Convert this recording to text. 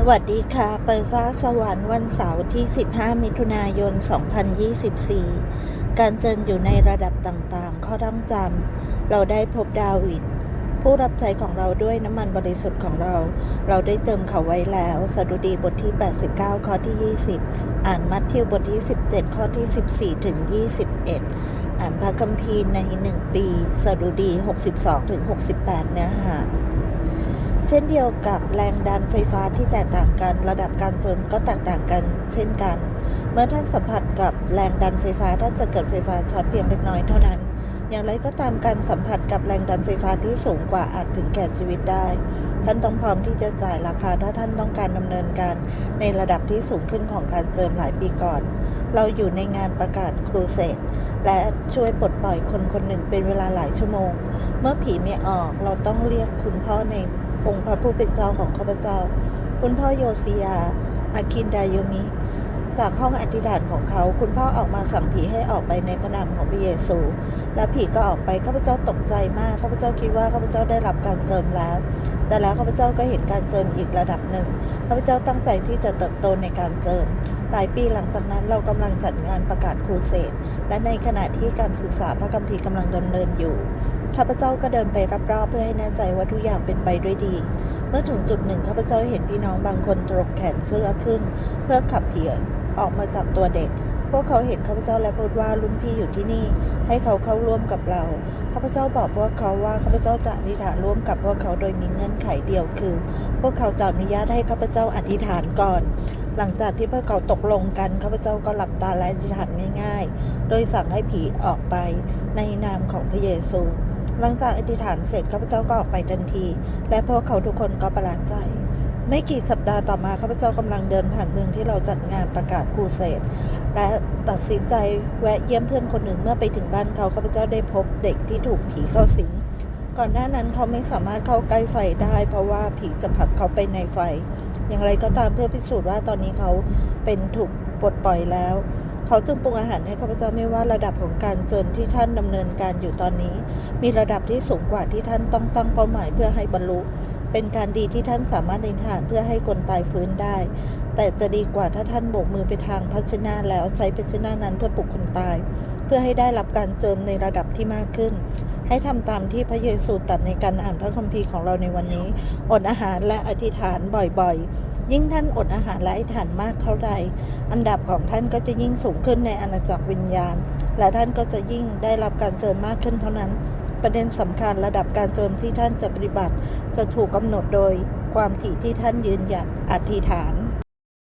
สวัสดีค่ะ เปิดฟ้าสวรรค์วันเสาร์ที่ 15 มิถุนายน 2024 การเจิมอยู่ในระดับต่างๆ ข้อต้องจำ เราได้พบดาวิด ผู้รับใช้ของเราด้วยน้ำมันบริสุทธิ์ของเรา เราได้เจิมเขาไว้แล้ว สดุดีบทที่ 89 ข้อที่ 20 อ่านมัทธิวบทที่ 17 ข้อที่ 14 ถึง 21 อ่านพระคัมภีร์ใน 1 ปี สดุดี 62 ถึง 68 เนื้อหา เช่นเดียวกับแรงดันไฟฟ้าที่แตกต่างกัน ระดับการเจิมก็แตกต่างกัน เช่นกัน เมื่อท่านสัมผัสกับแรงดันไฟฟ้าท่านจะเกิดไฟฟ้าช็อตเพียงเล็กน้อยเท่านั้น อย่างไรก็ตามการสัมผัสกับแรงดันไฟฟ้าที่สูงกว่าอาจถึงแก่ชีวิตได้ ท่านต้องพร้อมที่จะจ่ายราคาถ้าท่านต้องการดำเนินการ ในระดับที่สูงขึ้นของการเจิมหลายปีก่อน เราอยู่ในงานประกาศครูเสดและช่วยปลดปล่อยคนคนหนึ่งเป็นเวลาหลายชั่วโมง เมื่อผีไม่ออกเราต้องเรียกคุณพ่อใน องค์พระผู้เป็นเจ้าของข้าพเจ้า คุณพ่อโยเซียอาคินดายมิ จากห้องอธิษฐานของเขา คุณพ่อออกมาสั่งผีให้ออกไปในพระนามของพระเยซู และผีก็ออกไปข้าพเจ้าตกใจมากข้าพเจ้าคิดว่าข้าพเจ้าได้รับการเจิมแล้ว แต่แล้วข้าพเจ้าก็เห็นการเจิมอีกระดับหนึ่งข้าพเจ้าตั้งใจที่จะเติบโตในการเจิมหลายปีหลังจากนั้นเรากำลังจัดงานประกาศครูเสดและในขณะที่การศึกษาพระคัมภีร์กำลังดำเนินอยู่ ข้าพเจ้าก็เดินไปรอบๆเพื่อให้แน่ใจว่าทุกอย่างเป็นไปด้วยดี เมื่อถึงจุดหนึ่งข้าพเจ้าเห็นพี่น้องบางคนตรกแขนเสื้อขึ้น เพื่อขับผีออกมาจากตัวเด็ก พวกเขาเห็นข้าพเจ้าและพูดว่ารุ่นพี่อยู่ที่นี่ ให้เขาเข้าร่วมกับเราข้าพเจ้าบอกพวกเขาว่าข้าพเจ้าจะอธิษฐานร่วมกับพวกเขาโดยมีเงื่อนไขเดียวคือ พวกเขาจะอนุญาตให้ข้าพเจ้าอธิษฐานก่อนหลังจากที่พวกเขาตกลงกันข้าพเจ้าก็หลับตาและอธิษฐานง่าย ๆ โดยสั่งให้ผีออกไปในนามของพระเยซู หลังจากอธิษฐานเสร็จข้าพเจ้าก็ออกไปทันที และพวกเขาทุกคนก็ประหลาดใจ ไม่กี่สัปดาห์ต่อมาข้าพเจ้ากำลังเดินผ่านเมืองที่เราจัดงานประกาศครูเสดและตัดสินใจแวะเยี่ยมเพื่อนคนหนึ่งเมื่อไปถึงบ้านเขาข้าพเจ้าได้พบเด็กที่ถูกผีเข้าสิงก่อนหน้านั้นเขาไม่สามารถเข้าใกล้ไฟได้ เพราะว่าผีจะผลักเขาไปในไฟ อย่างไรก็ตามเพื่อพิสูจน์ว่าตอนนี้เขาเป็นถูกปลดปล่อยแล้ว เขาจึงปรุงอาหารให้ข้าพเจ้าไม่ว่าระดับของการเจิมที่ท่านดำเนินการอยู่ตอนนี้ มีระดับที่สูงกว่าที่ท่านต้องตั้งเป้าหมายเพื่อให้บรรลุ เป็นการดีที่ท่านสามารถในทานเพื่อให้คนตายฟื้นได้ แต่จะดีกว่าถ้าท่านโบกมือไปทางพัชนะแล้วใช้พัชนะนั้นเพื่อปลุกคนตาย เพื่อให้ได้รับการเจิมในระดับที่มากขึ้นให้ทำตามที่พระเยซูตรัสในการอ่านพระคัมภีร์ของเราในวันนี้ อดอาหารและอธิษฐานบ่อยๆ ยิ่งท่านอดอาหารและอธิษฐานมากเท่าใดอันดับของท่านก็จะยิ่งสูงขึ้นในอาณาจักรวิญญาณ และท่านก็จะยิ่งได้รับการเจิมมากขึ้นเท่านั้น ประเด็นสำคัญระดับการเจิมที่ท่านจะปฏิบัติ จะถูกกำหนดโดยความถี่ที่ท่านยืนหยัดอธิษฐาน